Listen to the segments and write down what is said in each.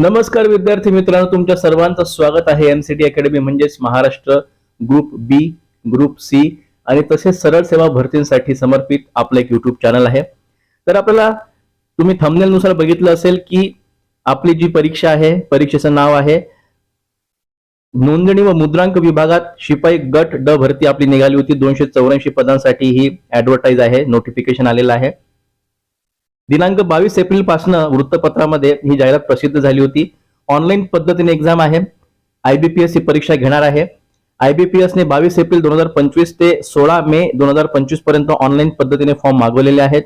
नमस्कार विद्यार्थी मित्रांनो तुमच्या सर्वांचं स्वागत आहे एमसीटी अकॅडमी म्हणजेच Maharashtra group B group C आणि तसेच सरळ सेवा भरतींसाठी समर्पित आपलं एक युट्यूब चॅनल आहे. तर आपल्याला तुम्ही थंबनेलनुसार बघितलं असेल की आपली जी परीक्षा आहे परीक्षेचं नाव आहे नोंदणी व मुद्रांक विभागात शिपाई गट ड भरती आपली निघाली होती. दोनशे चौऱ्याऐंशी पदांसाठी ही ऍडव्हर्टाईज आहे नोटिफिकेशन आलेलं आहे. दिनांक बावीस एप्रिलपासून वृत्तपत्रामध्ये ही जाहिरात प्रसिद्ध झाली होती. ऑनलाईन पद्धतीने एक्झाम आहे. आयबीपीएस ही परीक्षा घेणार आहे. आयबीपीएस ने बावीस एप्रिल दोन हजार पंचवीस ते सोळा मे दोन हजार पंचवीसपर्यंत ऑनलाईन पद्धतीने फॉर्म मागवलेले आहेत.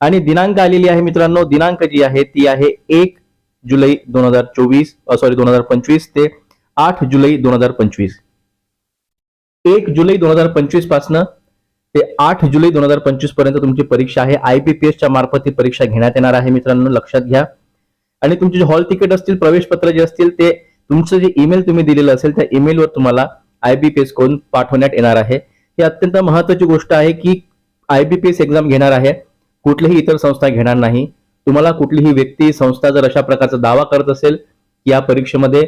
आणि दिनांक आलेली आहे मित्रांनो दिनांक जी आहे ती आहे एक जुलै दोन हजार चोवीस सॉरी दोन हजार पंचवीस ते आठ जुलै दोन हजार पंचवीस. एक जुलै दोन हजार पंचवीस पासनं ते आठ जुलै दोन हजार पंचवीसपर्यंत तुमची परीक्षा आहे. आयपीपीएसच्या मार्फत ही परीक्षा घेण्यात येणार आहे. मित्रांनो लक्षात घ्या. आणि तुमचे जे हॉल तिकीट असतील प्रवेश पत्र जे असतील ते तुमचं जे ईमेल तुम्ही दिलेलं असेल त्या ईमेलवर तुम्हाला आयबीपीएस करून पाठवण्यात येणार आहे. ही अत्यंत महत्वाची गोष्ट आहे की आयबीपीएस एक्झाम घेणार आहे. कुठलीही इतर संस्था घेणार नाही. तुम्हाला कुठलीही व्यक्ती संस्था जर अशा प्रकारचा दावा करत असेल या परीक्षेमध्ये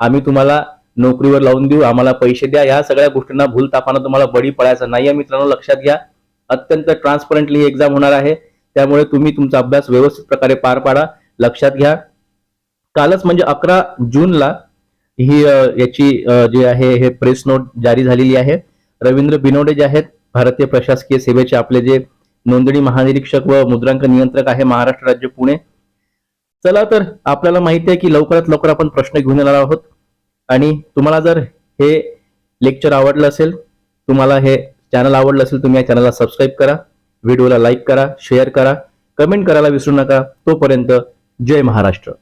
आम्ही तुम्हाला नोकरीवर लावून देऊ आम्हाला पैसे द्या. या सगळ्या गोष्टींना भूल तापानं तुम्हाला बळी पडायचं नाही आहे. मित्रांनो लक्षात घ्या. अत्यंत ट्रान्सपरंटली ही एक्झाम होणार आहे. त्यामुळे तुम्ही तुमचा अभ्यास व्यवस्थित प्रकारे पार पाडा. लक्षात घ्या. कालच म्हणजे अकरा जूनला ही याची जे जी आहे हे प्रेस नोट जारी झालेली आहे. रवींद्र बिनोडे जे आहेत भारतीय प्रशासकीय सेवेचे आपले जे नोंदणी महानिरीक्षक व मुद्रांक नियंत्रक आहे महाराष्ट्र राज्य पुणे. चला तर आपल्याला माहिती आहे की लवकरात लवकर आपण प्रश्न घेऊन येणार आहोत. आणि तुम्हाला जर हे लेक्चर आवडलं असेल तुम्हाला हे चॅनल आवडलं असेल तुम्ही या चॅनलला सबस्क्राईब करा व्हिडिओला लाईक करा शेअर करा कमेंट करायला विसरू नका. तोपर्यंत जय महाराष्ट्र.